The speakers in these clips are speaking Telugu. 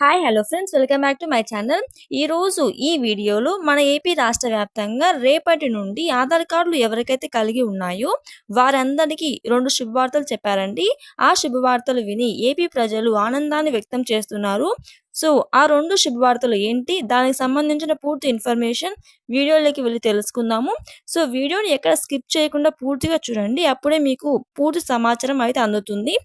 Hi hello friends welcome back to my channel ఈరోజు ఈ వీడియోలో మన ఏపీ రాష్ట్ర వ్యాప్తంగా రేపటి నుండి ఆధార్ కార్డులు ఎవరికైతే కలిగి ఉన్నాయో వారందరికీ రెండు శుభవార్తలు చెప్పారండి. ఆ శుభవార్తలు విని ఏపీ ప్రజలు ఆనందాన్ని వ్యక్తం చేస్తున్నారు. సో ఆ రెండు శుభవార్తలు ఏంటి? దానికి సంబంధించిన పూర్తి ఇన్ఫర్మేషన్ వీడియోలోకి వెళ్ళి తెలుసుకుందాము. సో వీడియోని ఎక్కడ స్కిప్ చేయకుండా పూర్తిగా చూడండి. అప్పుడే మీకు పూర్తి సమాచారం అయితే అందుతుంది.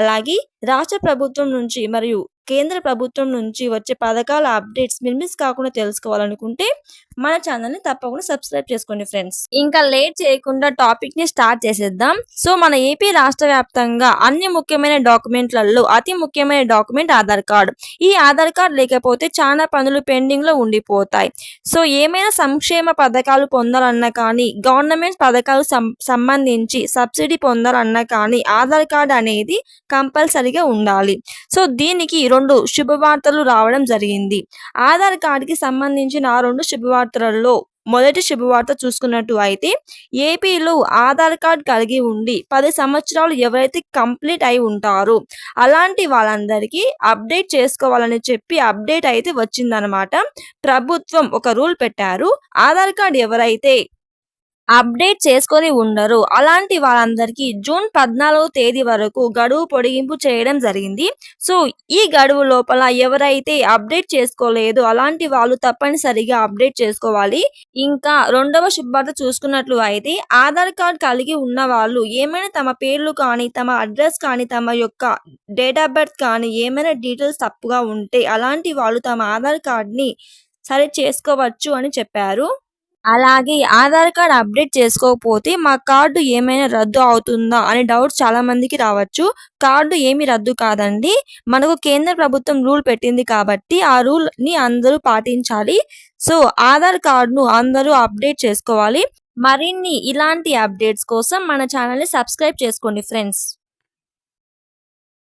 అలాగే రాష్ట్ర ప్రభుత్వం నుంచి మరియు కేంద్ర ప్రభుత్వం నుంచి వచ్చే పథకాల అప్డేట్స్ మీరు మిస్ కాకుండా తెలుసుకోవాలనుకుంటే మన ఛానల్ని తప్పకుండా సబ్స్క్రైబ్ చేసుకోండి ఫ్రెండ్స్ ఇంకా లేట్ చేయకుండా టాపిక్ని స్టార్ట్ చేసేద్దాం. సో మన ఏపీ రాష్ట్ర వ్యాప్తంగా అన్ని ముఖ్యమైన డాక్యుమెంట్లలో అతి ముఖ్యమైన డాక్యుమెంట్ ఆధార్ కార్డు. ఈ ఆధార్ కార్డు లేకపోతే చాలా పనులు పెండింగ్లో ఉండిపోతాయి. సో ఏమైనా సంక్షేమ పథకాలు పొందాలన్నా కానీ గవర్నమెంట్ పథకాలు సంబంధించి సబ్సిడీ పొందాలన్నా కానీ ఆధార్ కార్డు అనేది కంపల్సరీగా ఉండాలి. సో దీనికి రెండు శుభవార్తలు రావడం జరిగింది. ఆధార్ కార్డుకి సంబంధించిన ఆ రెండు శుభవార్తలలో మొదటి శుభవార్త చూసుకున్నట్టు అయితే ఏపీలో ఆధార్ కార్డ్ కలిగి ఉండి పది సంవత్సరాలు ఎవరైతే కంప్లీట్ అయి ఉంటారో అలాంటి వాళ్ళందరికీ అప్డేట్ చేసుకోవాలని చెప్పి అప్డేట్ అయితే వచ్చిందనమాట. ప్రభుత్వం ఒక రూల్ పెట్టారు. ఆధార్ కార్డ్ ఎవరైతే అప్డేట్ చేసుకొని ఉండరు. అలాంటి వాళ్ళందరికీ జూన్ పద్నాలుగో తేదీ వరకు గడువు పొడిగింపు చేయడం జరిగింది. సో ఈ గడువు లోపల ఎవరైతే అప్డేట్ చేసుకోలేదు అలాంటి వాళ్ళు తప్పనిసరిగా అప్డేట్ చేసుకోవాలి. ఇంకా రెండవ శుభార్త చూసుకున్నట్లు అయితే ఆధార్ కార్డ్ కలిగి ఉన్న వాళ్ళు ఏమైనా తమ పేర్లు కానీ తమ అడ్రస్ కానీ తమ యొక్క డేట్ ఆఫ్ బర్త్ కానీ ఏమైనా డీటెయిల్స్ తప్పుగా ఉంటే అలాంటి వాళ్ళు తమ ఆధార్ కార్డ్ని సరి చేసుకోవచ్చు అని చెప్పారు. అలాగే ఆధార్ కార్డ్ అప్డేట్ చేసుకోకపోతే మా కార్డు ఏమైనా రద్దు అవుతుందా అనే డౌట్స్ చాలా మందికి రావచ్చు. కార్డు ఏమి రద్దు కాదండి. మనకు కేంద్ర ప్రభుత్వం రూల్ పెట్టింది కాబట్టి ఆ రూల్ని అందరూ పాటించాలి. సో ఆధార్ కార్డును అందరూ అప్డేట్ చేసుకోవాలి. మరిన్ని ఇలాంటి అప్డేట్స్ కోసం మన ఛానల్ని సబ్స్క్రైబ్ చేసుకోండి ఫ్రెండ్స్.